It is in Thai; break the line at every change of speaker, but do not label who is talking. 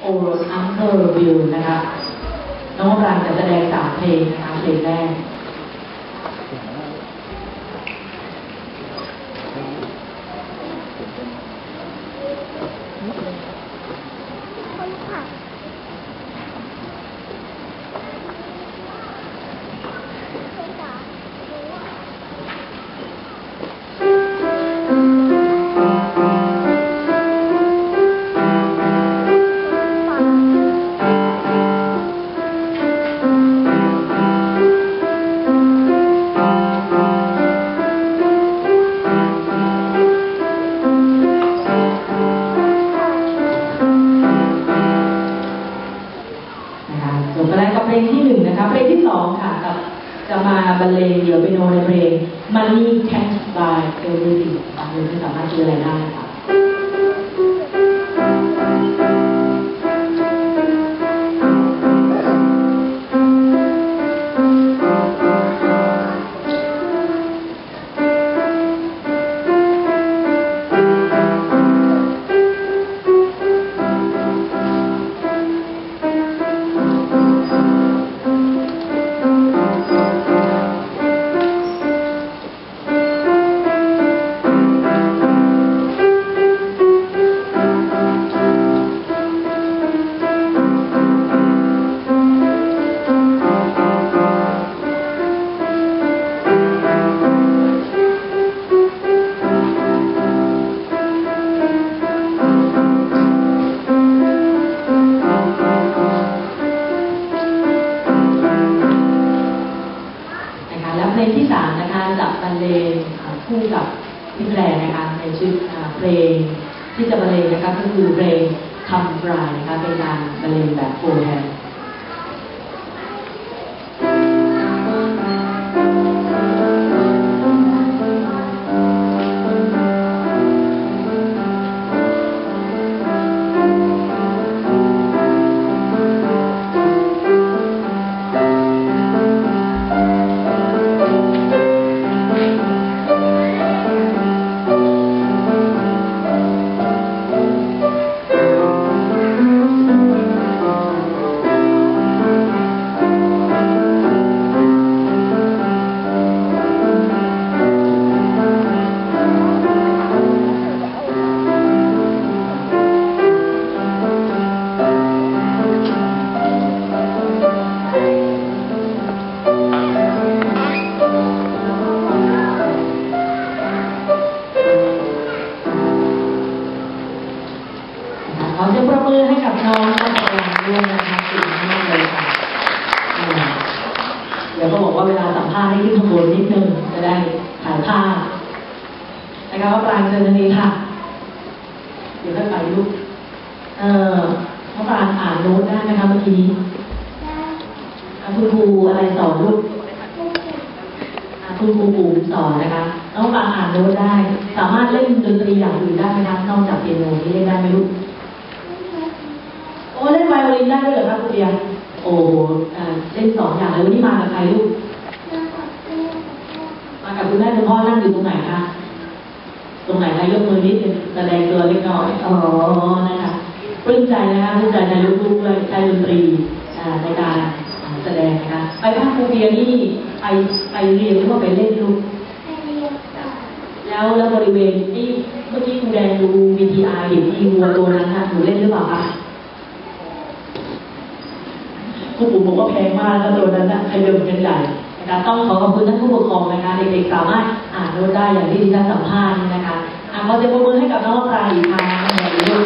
โอรสอังเดอร์วิวนะคะน้องรานจะแสดงสามเพลงนะคะเพลงแรก บไปแล้วกับเพลงที่หนึ่งนะคะเพลงที่สองค่ะกับจะมาบรรเลงเดี่ยวเปียโนในเพลง Money Can't Buy Everything ค่ะเพลงที่สามารถชื่ออะไรได้ค่ะ แล้วเพลงที่สามนะคะจะบรรเลงคู่กับพี่แพรนะคะในชุดเพลงที่จะบรรเลงนะคะก็คือเพลงคำปลายนะคะเป็นการบรรเลงแบบโฟร์แฮนด์ น้องนักแสดงด้วยนะคะเก่งมากเลยค่ะอืมเดี๋ยวก็บอกว่าเวลาสัมภาษณ์ให้ขึ้นขบวนนิดนึงจะได้ถ่ายภาพนะคะว่าปรางเจอกันนี้ค่ะ เดี๋ยวค่อยไปลูก เอ่อว่าปรางอ่านโน้ตได้ไหมคะเมื่อกี้อะคุณครูอะไรสอนลูกอะคุณครูปู่สอนนะคะน้องปรางอ่านโน้ตได้ สามารถเล่นดนตรีอย่างอื่นได้ไหมคะนอกจากเปียโนนี่เล่นได้ไหมลูกโอ้เลินได้ด้วยเหรอคะคุณเดียโอ้โหอ่าเล่นสองอย่างเลยวันนี้มากับใครลูก มากับคุณแม่คุณพ่อนั่งอยู่ตรงไหนคะ ตรงไหนคะยกมือนิดนึงแสดงตัวเล็กน้อย อ๋อ นะคะปลื้มใจนะคะปลื้มใจในลูกๆด้วยใช้ดนตรีอ่าในการแสดงนะคะ ไปบ้านครูเบียนี่ไปไปเรียนหรือว่าไปเล่นลูกแล้วแล้วบริเวณที่เมื่อกี้ครูแดงดู VTR เห็นอีวัวตัวนั้นนะหนูเล่นหรือเปล่าคะ ครูปู่บอกว่าแพงมากแล้วตัวนั้นนะใครเดิมกันใหญ่นะคะต้องขอขอบคุณท่านผู้ปกครองนะคะเด็กๆสามารถอ่านโน้ตได้อย่างที่ดิฉันสัมภาษณ์นี่นะคะอะขอเสียงปรบมือให้กับน้องปลาอีกครั้งหนึ่ง